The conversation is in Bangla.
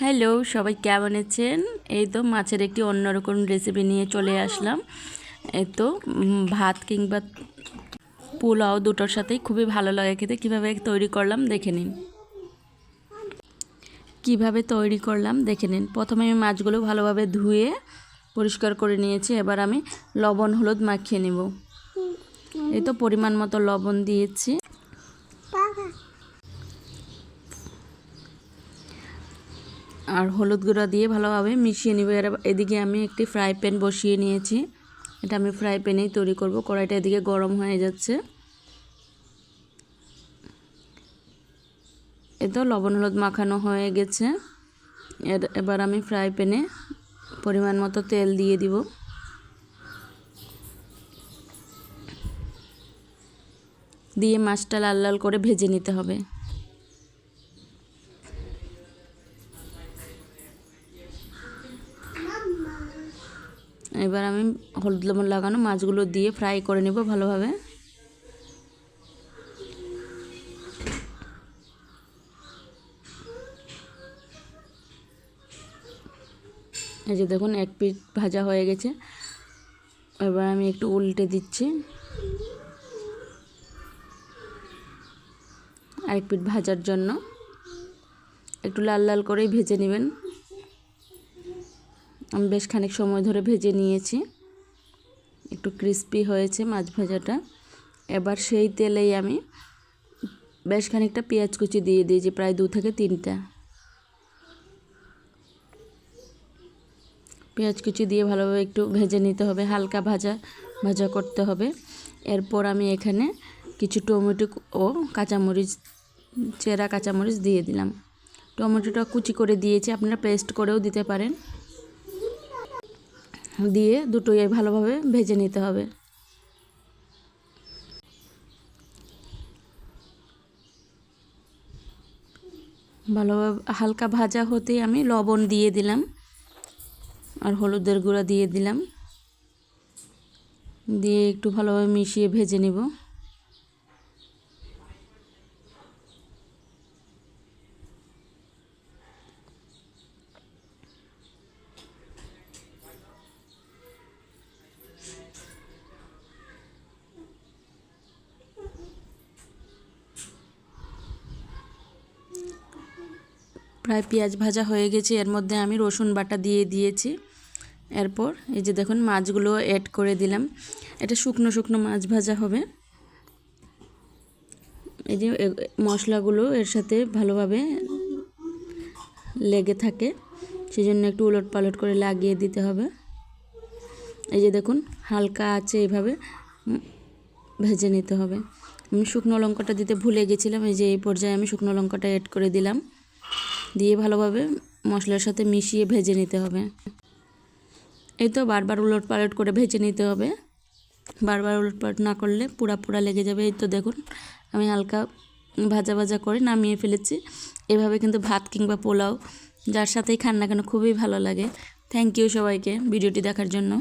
হ্যালো, সবাই কেমন আছেন? এই তো মাছের একটি অন্যরকম রেসিপি নিয়ে চলে আসলাম। এই তো ভাত কিংবা পোলাও দুটোর সাথেই খুবই ভালো লাগে খেতে। কীভাবে তৈরি করলাম দেখে নিন। কীভাবে তৈরি করলাম দেখে নিন। প্রথমে আমি মাছগুলো ভালোভাবে ধুয়ে পরিষ্কার করে নিয়েছি। এবার আমি লবণ, হলুদ মাখিয়ে নেব। এই তো পরিমাণ মতো লবণ দিয়েছি। আর হলুদ গুঁড়া দিয়ে ভালোভাবে মিশিয়ে নিব। এর এদিকে আমি একটি ফ্রাই প্যান বসিয়ে নিয়েছি। এটা আমি ফ্রাই প্যানেই তৈরি করব। কড়াইটা এদিকে গরম হয়ে যাচ্ছে। এ তো লবণ হলুদ মাখানো হয়ে গেছে। এর এবার আমি ফ্রাই প্যানে পরিমাণ মতো তেল দিয়ে দিব। দিয়ে মাছটা লাল লাল করে ভেজে নিতে হবে। এবার আমি হলুদ লবণ লাগানো মাছগুলো দিয়ে ফ্রাই করে নেব ভালোভাবে। এই যে দেখুন, এক পিস ভাজা হয়ে গেছে। এবার আমি একটু উল্টে দিচ্ছি। আরেক পিঠ ভাজার জন্য একটু লাল লাল করেই ভেজে নেবেন। আমি বেশ খানিক সময় ধরে ভেজে নিয়েছি। একটু ক্রিস্পি হয়েছে মাছ ভাজাটা। এবার সেই তেলেই আমি বেশ খানিকটা পেঁয়াজ কুচি দিয়ে দিয়েছি, প্রায় দু থেকে তিনটা। পেঁয়াজ কুচি দিয়ে ভালোভাবে একটু ভেজে নিতে হবে, হালকা ভাজা ভাজা করতে হবে। এরপর আমি এখানে কিছু টমেটো ও কাঁচামরিচ, চেরা কাঁচামরিচ দিয়ে দিলাম। টমেটোটা কুচি করে দিয়েছি, আপনারা পেস্ট করেও দিতে পারেন। দিয়ে দুটোই ভালোভাবে ভেজে নিতে হবে। ভালোভাবে হালকা ভাজা হতেই আমি লবণ দিয়ে দিলাম আর হলুদের গুঁড়া দিয়ে দিলাম। দিয়ে একটু ভালোভাবে মিশিয়ে ভেজে নিব। প্রায় পেঁয়াজ ভাজা হয়ে গেছে। এর মধ্যে আমি রসুন বাটা দিয়ে দিয়েছি। এরপর এই যে দেখুন মাছগুলো অ্যাড করে দিলাম। এটা শুকনো শুকনো মাছ ভাজা হবে। এই যে মশলাগুলো এর সাথে ভালোভাবে লেগে থাকে। সেই জন্য একটু উলট পালট করে লাগিয়ে দিতে হবে। এই যে দেখুন হালকা আছে এইভাবে ভেজে নিতে হবে। আমি শুকনো লঙ্কাটা দিতে ভুলে গেছিলাম। এই যে এই পর্যায়ে আমি শুকনো লঙ্কাটা অ্যাড করে দিলাম। দিয়ে ভালোভাবে মশলার সাথে মিশিয়ে ভেজে নিতে হবে। এই তো বারবার উলট পালট করে ভেজে নিতে হবে। বারবার উলট পালট না করলে পুরা পুরা লেগে যাবে। এই তো দেখুন, আমি হালকা ভাজা ভাজা করে নামিয়ে ফেলেছি। এভাবে কিন্তু ভাত কিংবা পোলাও, যার সাথেই খান না কেন খুবই ভালো লাগে। থ্যাংক ইউ সবাইকে ভিডিওটি দেখার জন্য।